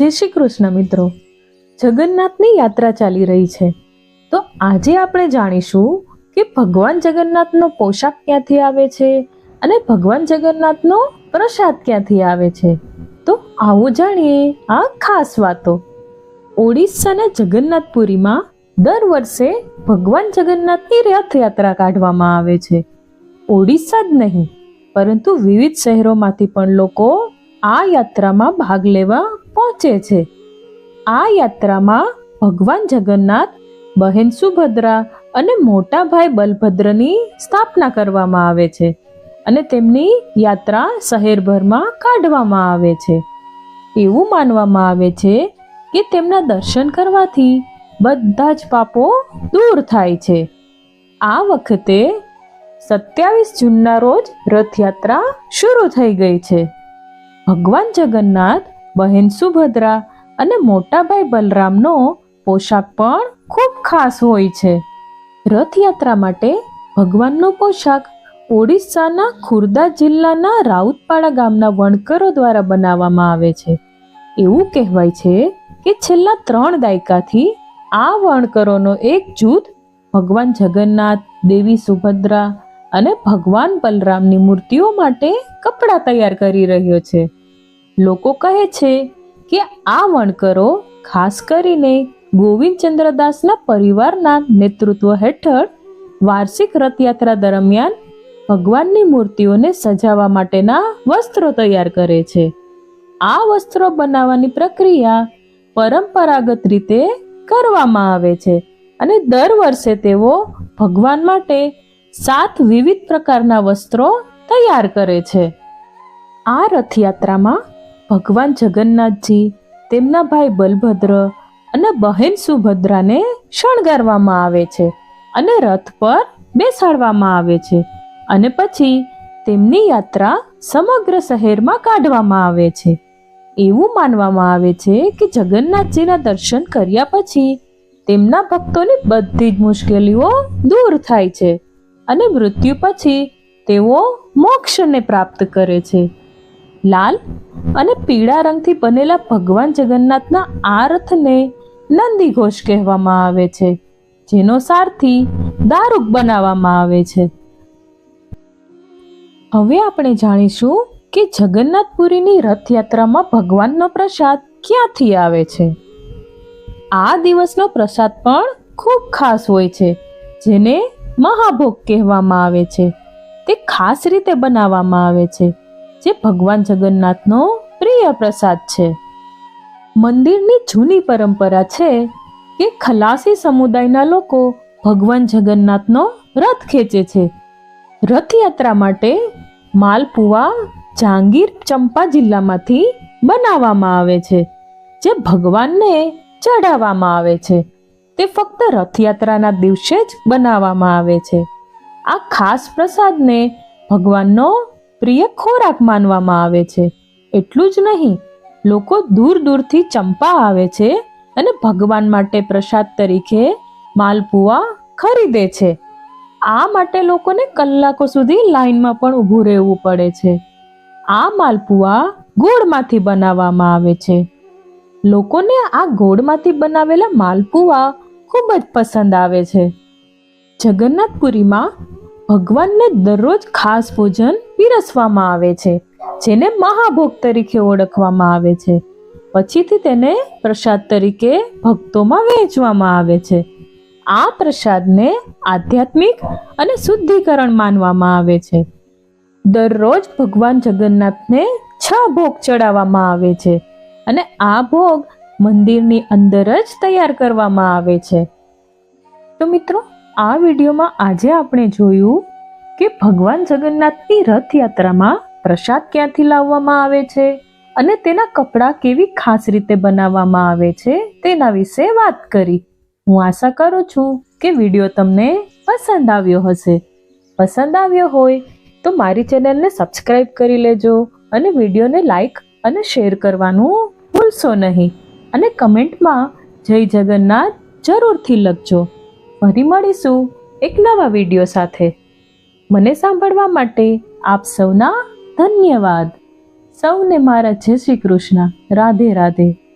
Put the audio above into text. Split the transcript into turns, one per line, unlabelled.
જય શ્રી કૃષ્ણ મિત્રો. જગન્નાથની યાત્રા ચાલી રહી છે. તો આજે આપણે જાણીશું કે ભગવાન જગન્નાથનો પોશાક ક્યાંથી આવે છે અને ભગવાન જગન્નાથનો પ્રસાદ ક્યાંથી આવે છે. તો આવું જાણીએ આ ખાસ વાતો. ઓડિશાના જગન્નાથપુરીમાં દર વર્ષે ભગવાન જગન્નાથની રથયાત્રા કાઢવામાં આવે છે. ઓડિશા જ નહીં, પરંતુ વિવિધ શહેરોમાંથી પણ લોકો આ યાત્રામાં ભાગ લેવા પહોંચે છે. આ યાત્રામાં ભગવાન જગન્નાથ, બહેન સુભદ્રા અને મોટા ભાઈ બલભદ્રની સ્થાપના કરવામાં આવે છે અને તેમની યાત્રા શહેરભરમાં કાઢવામાં આવે છે. એવું માનવામાં આવે છે કે તેમના દર્શન કરવાથી બધા જ પાપો દૂર થાય છે. આ વખતે સત્યાવીસ જૂનના રોજ રથયાત્રા શરૂ થઈ ગઈ છે. ભગવાન જગન્નાથ બહેન સુભદ્રા અને મોટાભાઈ બલરામનો પોશાક પણ ખૂબ ખાસ હોય છે. રથયાત્રા માટે ભગવાનનો પોશાક ઓડિશાના ખુર્દા જિલ્લાના રાઉતપાડા ગામના વણકરો દ્વારા બનાવવામાં આવે છે. એવું કહેવાય છે કે છેલ્લા ત્રણ દાયકાથી આ વણકરોનો એક જૂથ ભગવાન જગન્નાથ, દેવી સુભદ્રા અને ભગવાન બલરામની મૂર્તિઓ માટે કપડાં તૈયાર કરી રહ્યો છે. લોકો કહે છે કે આ વણકરો ખાસ કરીને ગોવિંદચંદ્રદાસના પરિવારના નેતૃત્વ હેઠળ વાર્ષિક રથયાત્રા દરમિયાન ભગવાનની મૂર્તિઓને સજાવવા માટેના વસ્ત્રો તૈયાર કરે છે. આ વસ્ત્રો બનાવવાની પ્રક્રિયા પરંપરાગત રીતે કરવામાં આવે છે અને દર વર્ષે તેઓ ભગવાન માટે સાત વિવિધ પ્રકારના વસ્ત્રો તૈયાર કરે છે. આ રથયાત્રામાં ભગવાન જગન્નાથજી, તેમના ભાઈ બલભદ્ર અને બહેન સુભદ્રાને શણગારવામાં આવે છે અને રથ પર બેસાડવામાં આવે છે અને પછી તેમની યાત્રા સમગ્ર શહેરમાં કાઢવામાં આવે છે. એવું માનવામાં આવે છે કે જગન્નાથજીના દર્શન કર્યા પછી તેમના ભક્તોની બધી જ મુશ્કેલીઓ દૂર થાય છે અને મૃત્યુ પછી તેઓ મોક્ષને પ્રાપ્ત કરે છે. લાલ અને પીળા રંગથી બનેલા ભગવાન જગન્નાથના આ રથને નંદી ઘોષ કહેવામાં આવે છે, જેનો સારથી દારૂક બનાવવામાં આવે છે. હવે આપણે જાણીશું કે જગન્નાથપુરીની રથયાત્રામાં ભગવાનનો પ્રસાદ ક્યાંથી આવે છે. આ દિવસનો પ્રસાદ પણ ખૂબ ખાસ હોય છે, જેને મહાભોગ કહેવામાં આવે છે. તે ખાસ રીતે બનાવવામાં આવે છે. જે ભગવાન જગન્નાથનો પ્રિય પ્રસાદ છે. મંદિરની જૂની પરંપરા છે કે ખલાસી સમુદાયના લોકો ભગવાન જગન્નાથનો રથ ખેંચે છે. રથયાત્રા માટે માલપુવા, જાંગીર, ચંપા જિલ્લામાંથી બનાવવામાં આવે છે, જે ભગવાનને ચડાવવામાં આવે છે. તે ફક્ત રથયાત્રાના દિવસે જ બનાવવામાં આવે છે. આ ખાસ પ્રસાદને ભગવાનનો પ્રિય ખોરાક માનવામાં આવે છે. એટલું જ નહીં, લોકો દૂર દૂરથી ચંપા આવે છે અને ભગવાન માટે પ્રસાદ તરીકે માલપુઆ ખરીદે છે. આ માટે લોકોને કલાકો સુધી લાઈનમાં પણ ઊભું રહેવું પડે છે. આ માલપુઆ ગોળમાંથી બનાવવામાં આવે છે. લોકોને આ ગોળમાંથી બનાવેલા માલપુઆ ખૂબ જ પસંદ આવે છે. જગન્નાથપુરીમાં ભગવાનને દરરોજ ખાસ ભોજન પીરસવામાં આવે છે, જેને મહાભોગ તરીકે ઓળખવામાં આવે છે. પછીથી તેને પ્રસાદ તરીકે ભક્તોમાં વહેંચવામાં આવે છે. આ પ્રસાદને આધ્યાત્મિક અને શુદ્ધિકરણ માનવામાં આવે છે. દરરોજ ભગવાન જગન્નાથને છ ભોગ ચડાવવામાં આવે છે અને આ ભોગ મંદિરની અંદર જ તૈયાર કરવામાં આવે છે. તો મિત્રો, આ વિડીયોમાં આજે આપણે જોયું કે ભગવાન જગન્નાથની રથયાત્રામાં પ્રસાદ ક્યાંથી લાવવામાં આવે છે? અને તેના કપડાં કેવી ખાસ રીતે બનાવવામાં આવે છે તેના વિશે વાત કરી. હું આશા કરું છું કે વીડિયો તમને પસંદ આવ્યો હશે. પસંદ આવ્યો હોય તો મારી ચેનલને સબસ્ક્રાઈબ કરી લેજો અને વિડીયોને લાઈક અને શેર કરવાનું ભૂલશો નહીં. અને કમેન્ટમાં જય જગન્નાથ જરૂરથી લખજો. ફરી મળીશું એક નવા વીડિયો સાથે. મને સાંભળવા માટે આપ સૌના ધન્યવાદ. સૌને મારા જય શ્રી કૃષ્ણ. રાધે રાધે.